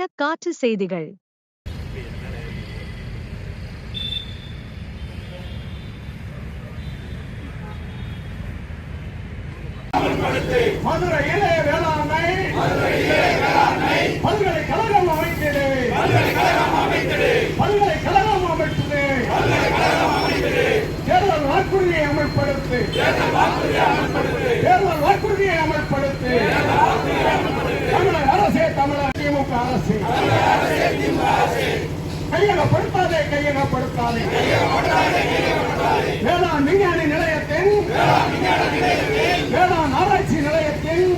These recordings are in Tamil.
இன்றையன காற்று செய்திகள். மதுரையிலே வேளாண்மை. பல்கலைக்கழகம் அமைத்தது. பல்கலைக்கழகம் அமைத்தது. தேர்தல் வாக்குறுதியை அமல்படுத்து. தேர்தல் வாக்குறுதியை அமல்படுத்து தமிழக அரசே தமிழக திமுக அரசு கையகப்படுத்தாதே கையகப்படுத்தாதே. வேளாண் விஞ்ஞானி நிலையத்தின் வேளாண் ஆராய்ச்சி நிலையத்தின்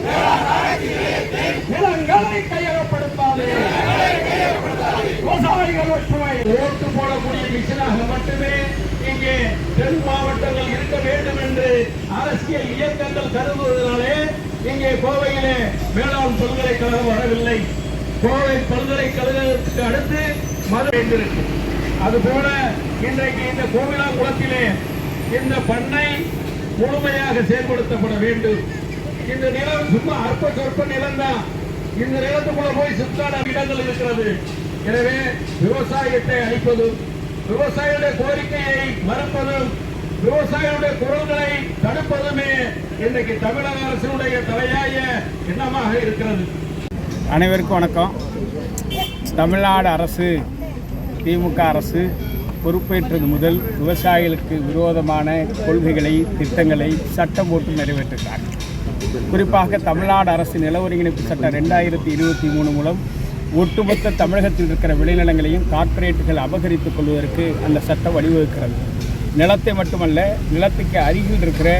நிலங்களை கையகப்படுத்தாது. விவசாயிகள் ஒற்றுமை ஓட்டு போடக்கூடிய மிஷனாக மட்டுமே இங்கே தென் மாவட்டங்கள் இருக்க வேண்டும் என்று அரசியல் இயக்கங்கள் கருதுவதனாலே இங்கே கோவையிலே வேளாண் பல்கலைக்கழகம் வரவில்லை. கோவை பல்கலைக்கழகத்துக்கு அடுத்து மது இருக்கு அதுபோல இன்றைக்கு இந்த கோவிலாங்குளத்திலே இந்த பண்ணை முழுமையாக செயல்படுத்தப்பட வேண்டும். இந்த நிலம் சும்மா அற்ப சொற்ப நிலம்தான். இந்த நிலத்துக்குள்ள போய் சுத்தான இடங்கள் இருக்கிறது. எனவே விவசாயத்தை அழிப்பதும் விவசாயிகளுடைய கோரிக்கையை மறுப்பதும் விவசாயிகளுடைய குரல்களை தடுப்பதுமே இன்றைக்கு தமிழக அரசினுடைய தலையாய எண்ணமாக இருக்கிறது. அனைவருக்கும் வணக்கம். தமிழ்நாடு அரசு திமுக அரசு பொறுப்பேற்றது முதல் விவசாயிகளுக்கு விரோதமான கொள்கைகளை திட்டங்களை சட்டம் போட்டு நிறைவேற்றுகிறார் குறிப்பாக தமிழ்நாடு அரசு நில ஒருங்கிணைப்பு சட்டம் ரெண்டாயிரத்தி இருபத்தி மூணு மூலம் ஒட்டுமொத்த தமிழகத்தில் இருக்கிற விளைநிலங்களையும் கார்ப்பரேட்டுகள் அபகரித்துக் கொள்வதற்கு அந்த சட்டம் வழிவகுக்கிறது. நிலத்தை மட்டுமல்ல நிலத்துக்கு அருகில் இருக்கிற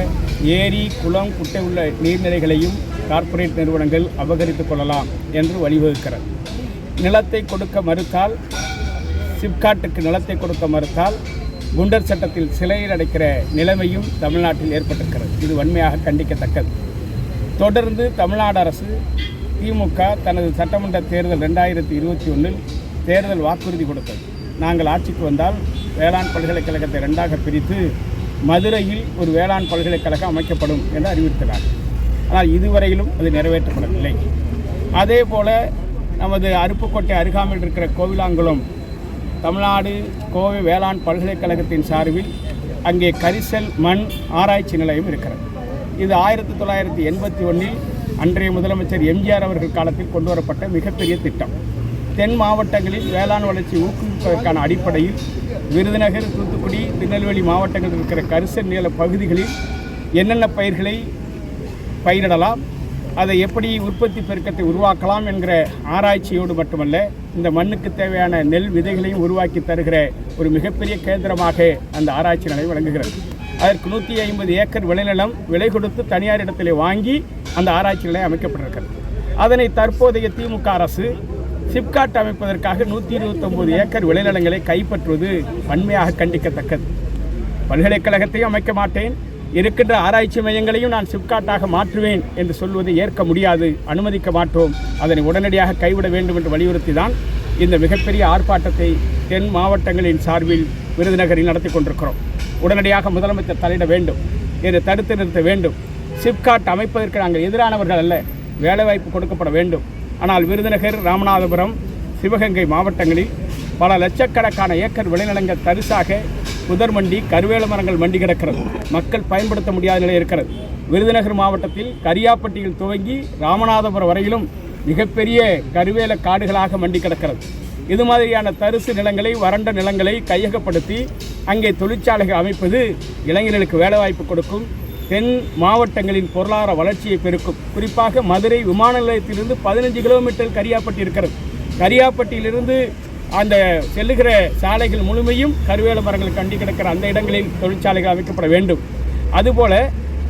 ஏரி குளம் குட்டை உள்ள நீர்நிலைகளையும் கார்ப்பரேட் நிறுவனங்கள் அபகரித்துக் கொள்ளலாம் என்று வழிவகுக்கிறது. நிலத்தை கொடுக்க மறுத்தால் சிப்காட்டுக்கு நிலத்தை கொடுக்க மறுத்தால் குண்டர் சட்டத்தில் சிலையில் அடைக்கிற நிலைமையும் தமிழ்நாட்டில் ஏற்பட்டிருக்கிறது. இது வன்மையாக கண்டிக்கத்தக்கது. தொடர்ந்து தமிழ்நாடு அரசு திமுக தனது சட்டமன்ற தேர்தல் ரெண்டாயிரத்தி இருபத்தி ஒன்றில் தேர்தல் வாக்குறுதி கொடுத்தது. நாங்கள் ஆட்சிக்கு வந்தால் வேளாண் பல்கலைக்கழகத்தை ரெண்டாக பிரித்து மதுரையில் ஒரு வேளாண் பல்கலைக்கழகம் அமைக்கப்படும் என்று அறிவித்தார் ஆனால் இதுவரையிலும் அது நிறைவேற்றப்படவில்லை. அதே போல் நமது அருப்புக்கோட்டை அருகாமையில் இருக்கிற கோவிலாங்குளம் தமிழ்நாடு கோவை வேளாண் பல்கலைக்கழகத்தின் சார்பில் அங்கே கரிசல் மண் ஆராய்ச்சி நிலையம் இருக்கிறது. இது ஆயிரத்தி தொள்ளாயிரத்தி எண்பத்தி ஒன்றில் அன்றைய முதலமைச்சர் எம்ஜிஆர் அவர்கள் காலத்தில் கொண்டு வரப்பட்ட மிகப்பெரிய திட்டம். தென் மாவட்டங்களில் வேளாண் வளர்ச்சி ஊக்குவிப்பதற்கான அடிப்படையில் விருதுநகர் தூத்துக்குடி திருநெல்வேலி மாவட்டங்களில் இருக்கிற கரிசல் நில பகுதிகளில் என்னென்ன பயிர்களை பயிரிடலாம். அதை எப்படி உற்பத்தி பெருக்கத்தை உருவாக்கலாம் என்கிற ஆராய்ச்சியோடு மட்டுமல்ல இந்த மண்ணுக்கு தேவையான நெல் விதைகளையும் உருவாக்கி தருகிற ஒரு மிகப்பெரிய கேந்திரமாக அந்த ஆராய்ச்சி நிலை விளங்குகிறது. அதற்கு நூற்றி ஐம்பது ஏக்கர் விளைநிலம் விலை கொடுத்து தனியார் இடத்திலே வாங்கி அந்த ஆராய்ச்சி நிலையம் அமைக்கப்பட்டிருக்கிறது. அதனை தற்போதைய திமுக அரசு சிப்காட் அமைப்பதற்காக நூற்றி இருபத்தொம்போது ஏக்கர் விளைநிலங்களை கைப்பற்றுவது வன்மையாக கண்டிக்கத்தக்கது. பல்கலைக்கழகத்தையும் அமைக்க மாட்டேன். இருக்கின்ற ஆராய்ச்சி மையங்களையும் நான் சிப்காட்டாக மாற்றுவேன் என்று சொல்வது ஏற்க முடியாது. அனுமதிக்க மாட்டோம். அதனை உடனடியாக கைவிட வேண்டும் என்று வலியுறுத்தி தான் இந்த மிகப்பெரிய ஆர்ப்பாட்டத்தை தென் மாவட்டங்களின் சார்பில் விருதுநகரில் நடத்தி கொண்டிருக்கிறோம். உடனடியாக முதலமைச்சர் தலையிட வேண்டும். இதை தடுத்து நிறுத்த வேண்டும். சிப்காட் அமைப்பதற்கு நாங்கள் எதிரானவர்கள் அல்ல. வேலைவாய்ப்பு கொடுக்கப்பட வேண்டும். ஆனால் விருதுநகர் ராமநாதபுரம் சிவகங்கை மாவட்டங்களில் பல லட்சக்கணக்கான ஏக்கர் விளைநிலங்கள் தரிசாக புதர் மண்டி கருவேல மரங்கள் மண்டி கிடக்கிறது. மக்கள் பயன்படுத்த முடியாத நிலை இருக்கிறது. விருதுநகர் மாவட்டத்தில் கரியாப்பட்டியில் துவங்கி ராமநாதபுரம் வரையிலும் மிகப்பெரிய கருவேல காடுகளாக மண்டி கிடக்கிறது. இது மாதிரியான தரிசு நிலங்களை வறண்ட நிலங்களை கையகப்படுத்தி அங்கே தொழிற்சாலைகள் அமைப்பது இளைஞர்களுக்கு வேலைவாய்ப்பு கொடுக்கும். தென் மாவட்டங்களின் பொருளாதார வளர்ச்சியை பெருக்கும். குறிப்பாக மதுரை விமான நிலையத்திலிருந்து பதினஞ்சு கிலோமீட்டர் கரியாப்பட்டி இருக்கிறது. கரியாப்பட்டியிலிருந்து அந்த செல்லுகிற சாலைகள் முழுமையும் கருவேல மரங்கள் கண்டி கிடக்கிற அந்த இடங்களில் தொழிற்சாலைகள் அமைக்கப்பட வேண்டும். அதுபோல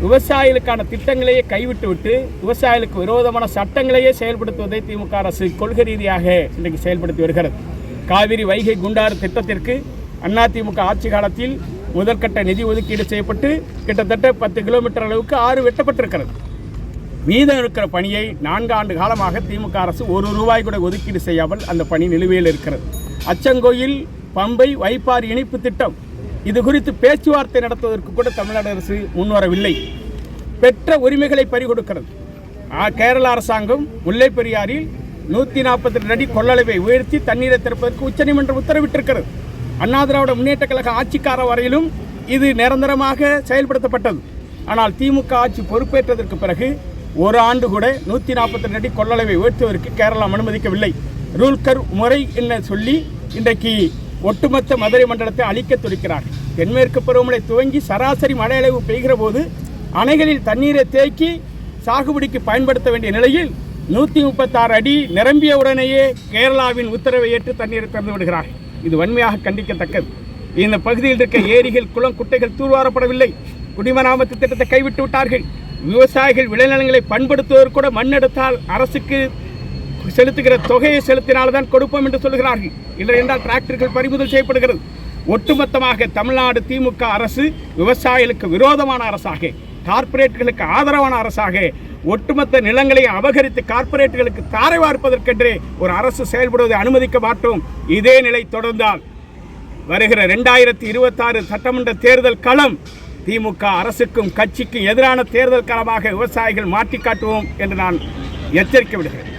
விவசாயிகளுக்கான திட்டங்களையே கைவிட்டு விட்டு விவசாயிகளுக்கு விரோதமான சட்டங்களையே செயல்படுத்துவதை திமுக அரசு கொள்கை ரீதியாக இன்றைக்கு செயல்படுத்தி வருகிறது. காவிரி வைகை குண்டாறு திட்டத்திற்கு அதிமுக ஆட்சி காலத்தில் முதற்கட்ட நிதி ஒதுக்கீடு செய்யப்பட்டு கிட்டத்தட்ட பத்து கிலோமீட்டர் அளவுக்கு ஆறு வெட்டப்பட்டிருக்கிறது. மீதம் இருக்கிற பணியை நான்கு ஆண்டு காலமாக திமுக அரசு ஒரு ரூபாய் கூட ஒதுக்கீடு செய்யாமல் அந்த பணி நிலுவையில் இருக்கிறது. அச்சங்கோயில் பம்பை வைப்பாறு இணைப்பு திட்டம் இது குறித்து பேச்சுவார்த்தை நடத்துவதற்கு கூட தமிழ்நாடு அரசு முன்வரவில்லை. பெற்ற உரிமைகளை பறிகொடுக்கிறது. கேரள அரசாங்கம் முல்லை பெரியாறில் நூற்றி நாற்பத்தி ரெண்டு அடி கொள்ளளவை உயர்த்தி தண்ணீரை திறப்பதற்கு உச்சநீதிமன்றம் உத்தரவிட்டிருக்கிறது. அண்ணா திராவிட முன்னேற்ற கழக ஆட்சிக்கார வரையிலும் இது நிரந்தரமாக செயல்படுத்தப்பட்டது. ஆனால் திமுக ஆட்சி பொறுப்பேற்றதற்கு பிறகு ஒரு ஆண்டு கூட நூற்றி நாற்பத்தி ரெண்டு அடி கொள்ளளவை உயர்த்துவதற்கு கேரளம் அனுமதிக்கவில்லை. ரூல்கர் முறை என்ன சொல்லி இன்றைக்கு ஒட்டுமொத்த மதுரை மண்டலத்தை அழிக்க துடிக்கிறார். தென்மேற்கு பருவமழை துவங்கி சராசரி மழை அளவு பெய்கிற போது அணைகளில் தண்ணீரை தேக்கி சாகுபடிக்கு பயன்படுத்த வேண்டிய நிலையில் நூற்றி முப்பத்தாறு அடி நிரம்பிய உடனேயே கேரளாவின் உத்தரவை ஏற்று தண்ணீரை திறந்து விடுகிறார். இது வன்மையாக கண்டிக்கத்தக்கது. இந்த பகுதியில் இருக்க ஏரிகள் குளம் குட்டைகள் தூர்வாரப்படவில்லை. குடிமராமத்து திட்டத்தை கைவிட்டு விட்டார்கள். விவசாயிகள் விளைநிலங்களை பண்படுத்துவதற்கு கூட மண் எடுத்தால் அரசுக்கு செலுத்துகிற தொகையை செலுத்தினால்தான் கொடுப்போம் என்று சொல்கிறார்கள். இல்லை என்றால் டிராக்டர்கள் பறிமுதல் செய்யப்படுகிறது. ஒட்டுமொத்தமாக தமிழ்நாடு திமுக அரசு விவசாயிகளுக்கு விரோதமான அரசாக கார்ப்பரேட்டுகளுக்கு ஆதரவான அரசாக ஒட்டுமொத்த நிலங்களை அபகரித்து கார்ப்பரேட்டுகளுக்கு தாரை வார்ப்பதற்கென்றே ஒரு அரசு செயல்படுவதை அனுமதிக்க மாட்டோம். இதே நிலை தொடர்ந்தால் வருகிற ரெண்டாயிரத்தி இருபத்தாறு சட்டமன்ற தேர்தல் களம் திமுக அரசுக்கும் கட்சிக்கும் எதிரான தேர்தல் களமாக விவசாயிகள் மாற்றி காட்டுவோம் என்று நான் எச்சரிக்கை விடுகிறேன்.